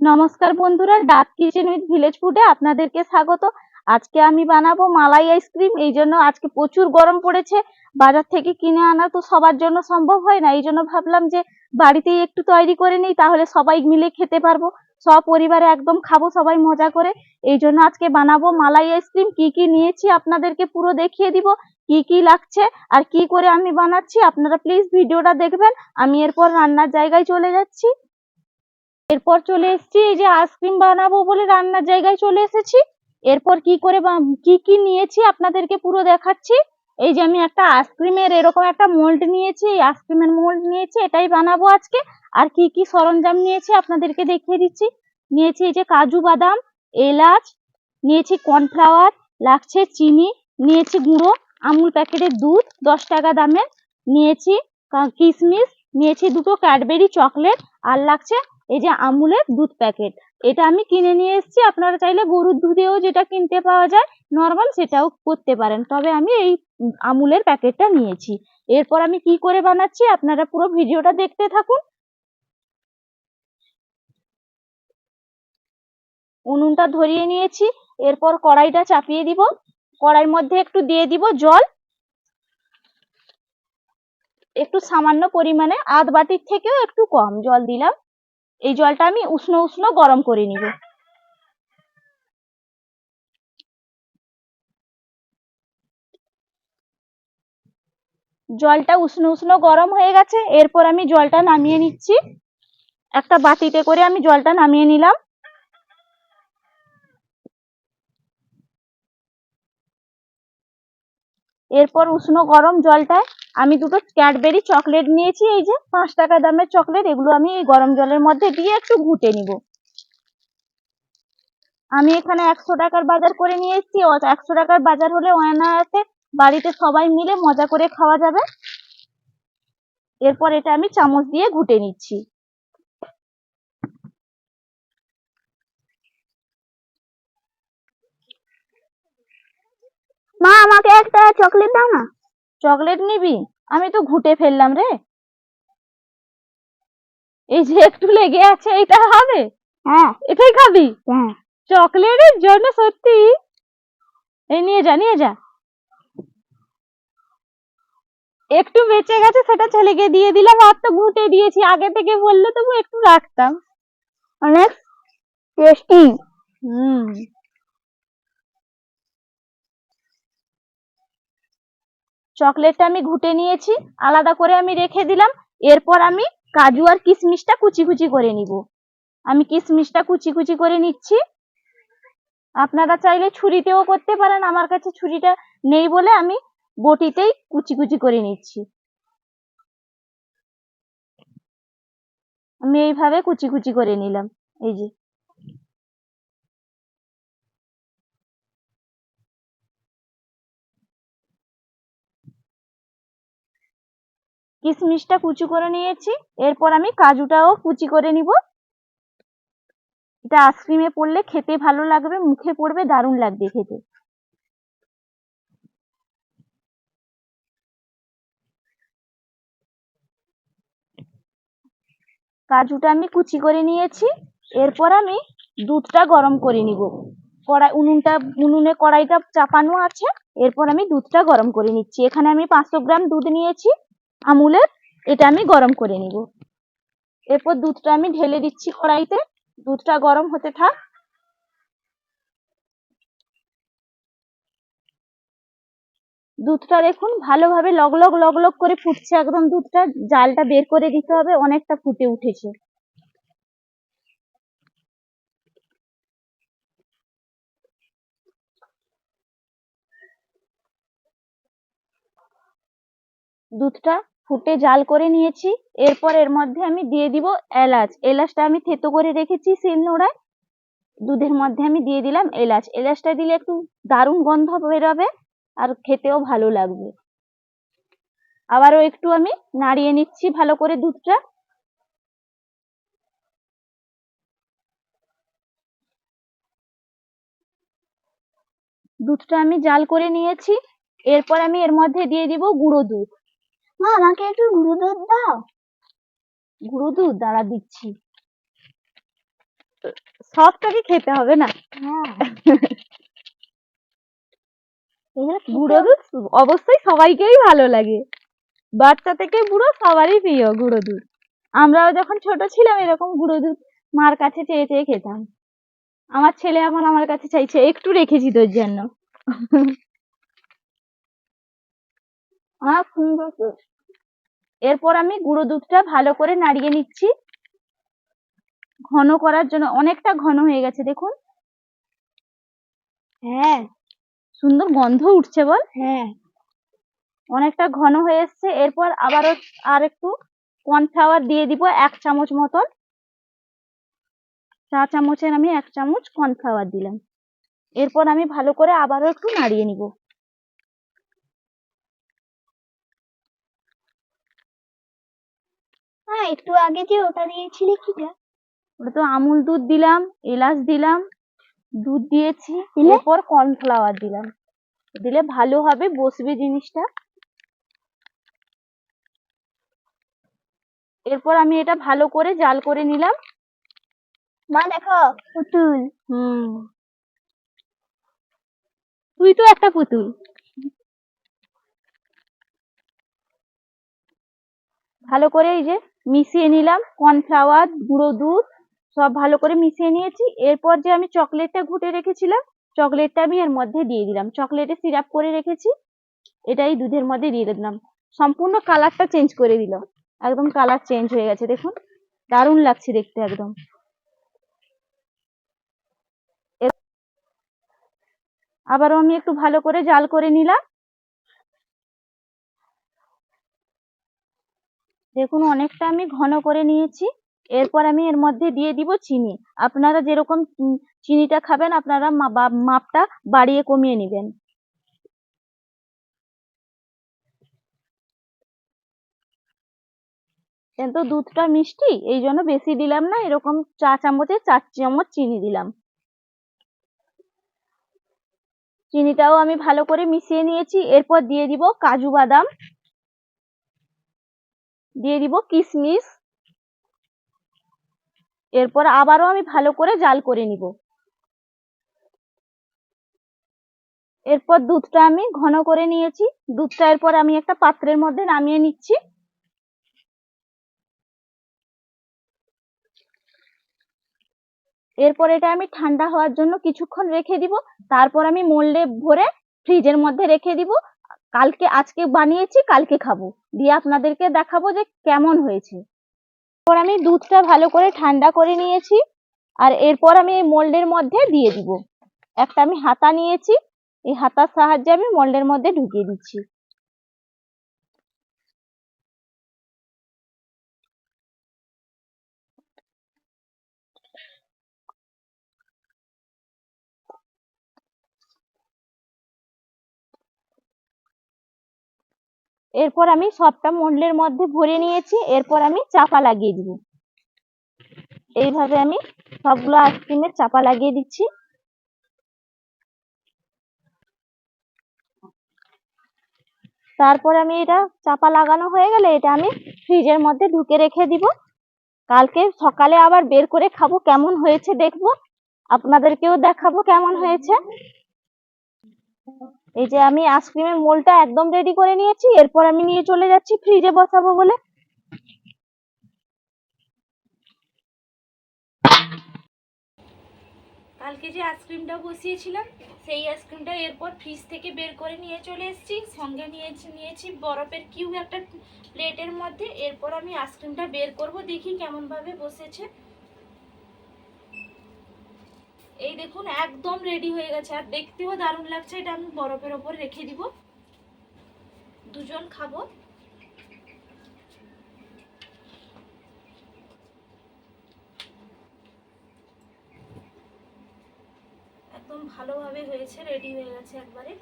নমস্কার বন্ধুরা, ডাক কিচেন উইথ ভিলেজ ফুডে আপনাদেরকে স্বাগত। আজকে আমি বানাবো মালাই আইসক্রিম এই জন্য আজকে প্রচুর গরম পড়েছে, বাজার থেকে কিনে আনা তো সবার জন্য সম্ভব হয় না, এই জন্য ভাবলাম যে বাড়িতেই একটু তৈরি করে নিই, তাহলে সবাই মিলে খেতে পারব। সব পরিবারে একদম খাব, সবাই মজা করে। এই জন্য আজকে বানাবো মালাই আইসক্রিম কি কি নিয়েছি আপনাদেরকে পুরো দেখিয়ে দিব, কি কি লাগছে আর কি করে আমি বানাচ্ছি, আপনারা প্লিজ ভিডিওটা দেখবেন। আমি এরপর রান্নার জায়গায় চলে যাচ্ছি। এরপর চলে এসেছি, এই যে আইসক্রিম বানাবো বলে রান্নার জায়গায় চলে এসেছি। এরপর কি করে কি কি নিয়েছি আপনাদেরকে পুরো দেখাচ্ছি। এই যে আমি একটা আইসক্রিমের এরকম একটা মোল্ড নিয়েছি, এই আইসক্রিমের মোল্ড নিয়েছি, এটাই বানাবো আজকে। আর কি কি সরঞ্জাম নিয়েছি আপনাদেরকে দেখিয়ে দিচ্ছি। নিয়েছি এই যে কাজু বাদাম, এলাচ, নিয়েছি কর্নফ্লাওয়ার লাগছে চিনি, নিয়েছি গুঁড়ো, আমুল প্যাকেটের দুধ, দশ টাকা দামের। নিয়েছি কিশমিশ নিয়েছি দুটো ক্যাডবেরি চকলেট আর লাগছে এই যে আমুলের দুধ প্যাকেট এটা আমি কিনে নিয়ে এসেছি। আপনারা চাইলে গরুর দুধেও যেটা কিনতে পাওয়া যায় নর্মাল সেটাও করতে পারেন। তবে আমি এই আমুলের প্যাকেটটা নিয়েছি। এরপর আমি কি করে বানাচ্ছি, আপনারা পুরো ভিডিওটা দেখতে থাকুন। উনুনটা ধরিয়ে নিয়েছি। এরপর কড়াইটা চাপিয়ে দিব। কড়াইয়ের মধ্যে একটু দিয়ে দিব জল। একটু সামান্য পরিমাণে, আধ বাটির থেকেও একটু কম জল দিলাম। এই জলটা আমি উষ্ণ উষ্ণ গরম করে নিব। জলটা উষ্ণ উষ্ণ গরম হয়ে গেছে, এরপর আমি জলটা নামিয়ে নিচ্ছি। একটা বাটিতে করে আমি জলটা নামিয়ে নিলাম। এরপর উষ্ণ গরম জলটায় আমি দুটো ক্যাডবেরি চকলেট নিয়েছি, এই যে পাঁচ টাকা দামের চকলেট, এগুলো আমি এই গরম জলের মধ্যে দিয়ে একটু ঘুটে নিব। আমি এখানে একশো টাকার বাজার করে নিয়ে এসেছি। একশো টাকার বাজার হলে অনায়াসে বাড়িতে সবাই মিলে মজা করে খাওয়া যাবে। এরপর এটা আমি চামচ দিয়ে ঘুটে নিচ্ছি। মা, আমাকে একটা চকলেট দাও না। চকলেট নিবি? আমি তো ঘুটে ফেললাম রে। এই যে একটু লেগে আছে এটা হবে? হ্যাঁ। এটাই খাবি? হ্যাঁ। চকলেটের জন্য সত্যি? এই নিয়ে যা নিয়ে যা। একটু বেঁচে গেছে সেটা ছেলেকে দিয়ে দিলাম। আর তো ঘুটে দিয়েছি। আগে থেকে বললে তবু একটু রাখতাম। অনেক টেস্টি। হুম। চকলেটটা আমি ঘুটে নিয়েছি, আলাদা করে আমি রেখে দিলাম, এরপর আমি কাজু আর কিশমিশটা কুচি কুচি করে নিব। আমি কিশমিশটা কুচি কুচি করে নিচ্ছি। আপনারা চাইলে ছুরিতেও করতে পারেন, আমার কাছে ছুরিটা নেই বলে আমি বটিতেই কুচি কুচি করে নিচ্ছি। আমি এইভাবে কুচি কুচি করে নিলাম, এই যে। কিশমিশটা কুচি করে নিয়েছি। এরপর আমি কাজুটাও কুচি করে নিব। এটা আইসক্রিমে পড়লে খেতে ভালো লাগবে, মুখে পড়বে, দারুণ লাগবে খেতে। কাজুটা আমি কুচি করে নিয়েছি। এরপর আমি দুধটা গরম করে নিব। কড়াই, উনুনটা, উনুনে কড়াইটা চাপানো আছে। এরপর আমি দুধটা গরম করে নিচ্ছি। এখানে আমি পাঁচশো গ্রাম দুধ নিয়েছি। আমুলের, এটা আমি গরম করে নিব। এরপর দুধটা আমি ঢেলে দিচ্ছি কড়াইতে। দুধটা গরম হতে থাক। দুধটা দেখুন ভালোভাবে লগলগ লগলগ করে ফুটছে একদম। দুধটা জালটা বের করে দিতে হবে, অনেকটা ফুটে উঠেছে। দুধটা ফুটে জাল করে নিয়েছি। এরপর এর মধ্যে আমি দিয়ে দিব এলাচ। এলাচটা আমি থেতো করে রেখেছি শিলনোড়ায় দুধের মধ্যে আমি দিয়ে দিলাম এলাচ। এলাচটা দিলে একটু দারুণ গন্ধ বেরোবে আর খেতেও ভালো লাগবে। আবারও একটু আমি নাড়িয়ে নিচ্ছি ভালো করে দুধটা। দুধটা আমি জাল করে নিয়েছি। এরপর আমি এর মধ্যে দিয়ে দিব গুঁড়ো দুধ। মা আমাকে একটু গুঁড়ো দুধ দাও। গুঁড়ো দুধ? দাঁড়া দিচ্ছি। সবটাকে খেতে হবে না? হ্যাঁ। গুঁড়ো দুধ অবশ্যই সবাইকেই ভালো লাগে। বাচ্চা থেকে বুড়ো সবারই প্রিয় গুঁড়ো দুধ। আমরাও যখন ছোট ছিলাম এরকম গুঁড়ো দুধ মার কাছে চেয়ে চেয়ে খেতাম। আমার ছেলে এখন আমার কাছে চাইছে একটু রেখেছি তোর জন্য। অনেক সুন্দর। এরপর আমি গুঁড়ো দুধটা ভালো করে নাড়িয়ে নিচ্ছি। ঘন করার জন্য অনেকটা ঘন হয়ে গেছে দেখুন। হ্যাঁ সুন্দর গন্ধ উঠছে বল। হ্যাঁ। অনেকটা ঘন হয়ে এসছে। এরপর আবারও আর একটু কর্নফ্লাওয়ার দিয়ে দিব এক চামচ মতন। চা চামচের আমি এক চামচ কর্নফ্লাওয়ার দিলাম। এরপর আমি ভালো করে আবারও একটু নাড়িয়ে নিব। হ্যাঁ একটু আগে যে ওটা দিয়েছিলি কি ওটা তো আমুল দুধ দিলাম এলাচ দিলাম দুধ দিয়েছি? এরপর কর্নফ্লাওয়ার দিলাম। দিলে ভালো হবে বসবে জিনিসটা। এরপর আমি এটা ভালো করে জাল করে নিলাম। মা দেখো পুতুল। হুম। তুই তো একটা পুতুল। ভালো করে এই যে মিশিয়ে নিলাম। কর্নফ্লাওয়ার গুঁড়ো দুধ, সব ভালো করে মিশিয়ে নিয়েছি। এরপর যে আমি চকলেটটা ঘুটে রেখেছিলাম চকলেটটা আমি এর মধ্যে দিয়ে দিলাম। চকলেটে সিরাপ করে রেখেছি, এটাই দুধের মধ্যে দিয়ে দিলাম। সম্পূর্ণ কালারটা চেঞ্জ করে দিল। একদম কালার চেঞ্জ হয়ে গেছে, দেখুন। দারুণ লাগছে দেখতে একদম। আবারও আমি একটু ভালো করে জাল করে নিলাম। দেখুন, অনেকটা আমি ঘন করে নিয়েছি। এরপর আমি এর মধ্যে দিয়ে দিব চিনি। আপনারা যেরকম চিনিটা খাবেন, আপনারা মাপটা বাড়িয়ে কমিয়ে নেবেন। কিন্তু দুধটা মিষ্টি, এই জন্য বেশি দিলাম না, এরকম চা চামচে চার চামচ চিনি দিলাম। চিনিটাও আমি ভালো করে মিশিয়ে নিয়েছি। এরপর দিয়ে দিব কাজু বাদাম। দিয়ে দিব কিশমিশ এরপর আবারও আমি ভালো করে জাল করে নিব। এরপর দুধটা আমি ঘন করে নিয়েছি। দুধটা এরপর আমি একটা পাত্রের মধ্যে নামিয়ে নিচ্ছি। এরপর এটা আমি ঠান্ডা হওয়ার জন্য কিছুক্ষণ রেখে দিব। তারপর আমি মোল্ডে ভরে ফ্রিজের মধ্যে রেখে দিব। কালকে আজকে বানিয়েছি, কালকে খাব। দিয়ে আপনাদেরকে দেখাবো যে কেমন হয়েছে। এরপর আমি দুধটা ভালো করে ঠান্ডা করে নিয়েছি আর এরপর আমি এই মোল্ডের মধ্যে দিয়ে দিব। একটা আমি হাতা নিয়েছি। এই হাতার সাহায্যে আমি মোল্ডের মধ্যে ঢুকিয়ে দিচ্ছি। এরপর আমি সবটা মোল্ডের মধ্যে ভরে নিয়েছি, এরপর আমি চাপা লাগিয়ে দিব। এইভাবে আমি সবগুলো আইসক্রিমের চাপা লাগিয়ে দিচ্ছি। তারপর আমি এটা চাপা লাগানো হয়ে গেলে এটা আমি ফ্রিজের মধ্যে ঢুকে রেখে দিব। কালকে সকালে আবার বের করে খাব, কেমন হয়েছে দেখব। আপনাদেরকেও দেখাবো কেমন হয়েছে। এই যে আমি আইসক্রিমের মোলটা একদম রেডি করে নিয়েছি, এরপর আমি নিয়ে চলে যাচ্ছি ফ্রিজে বসাবো বলে। কালকে যে আইসক্রিমটা বসিয়েছিলাম, সেই আইসক্রিমটা এরপর ফ্রিজ থেকে বের করে নিয়ে চলে এসেছি। সঙ্গে নিয়েছি নিয়েছি বরফের কিউ একটা প্লেটের মধ্যে। এরপর আমি আইসক্রিমটা বের করব, দেখি কেমনভাবে বসেছে। এই দেখুন, একদম রেডি হয়ে গেছে। আর দেখতেও দারুণ লাগছে, এটা আমি বরফের ওপর রেখে দিব। দুজন খাব। একদম ভালোভাবে হয়েছে রেডি হয়ে গেছে একবারে।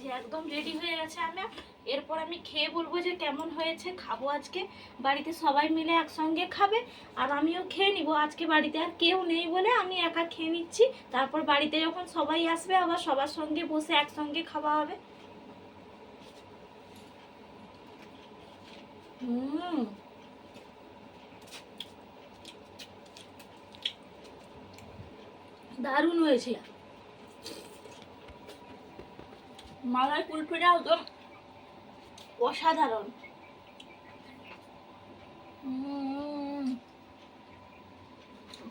যে একদম রেডি হয়ে গেছে আমার। এরপর আমি খেয়ে বলব যে কেমন হয়েছে, খাব আজকে। বাড়িতে সবাই মিলে একসঙ্গে খাবে, আর আমিও খেয়ে নিব। আজকে বাড়িতে আর কেউ নেই বলে আমি একা খেয়ে নিচ্ছি। তারপর বাড়িতে যখন সবাই আসবে, আবার সবার সঙ্গে বসে একসঙ্গে খাওয়া হবে। হুম। দারুণ হয়েছে। মালাই কুলফিটা একদম অসাধারণ।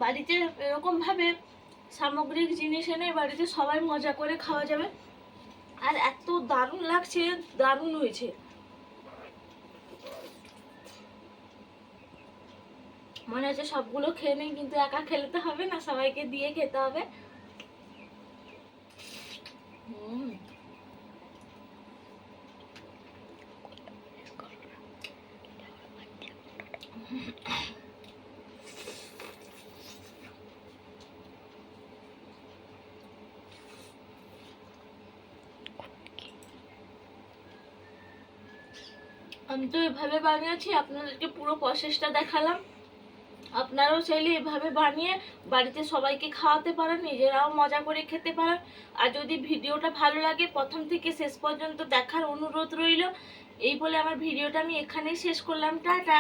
বাড়িতে এরকম ভাবে সামগ্রিক জিনিস এনে বাড়িতে সবাই মজা করে খাওয়া যাবে। আর এত দারুণ লাগছে, দারুণ হয়েছে। মনে হচ্ছে সবগুলো খেয়ে নেই, কিন্তু একা খেলে তো হবে না, সবাইকে দিয়ে খেতে হবে। হুম আমি তো এভাবে বানিয়েছি, আপনাদেরকে পুরো প্রসেসটা দেখালাম। আপনারাও চাইলে এভাবে বানিয়ে বাড়িতে সবাইকে খাওয়াতে পারেন, নিজেরাও মজা করে খেতে পারেন। আর যদি ভিডিওটা ভালো লাগে, প্রথম থেকে শেষ পর্যন্ত দেখার অনুরোধ রইল। এই বলে আমার ভিডিওটা আমি এখানেই শেষ করলাম। টাটা!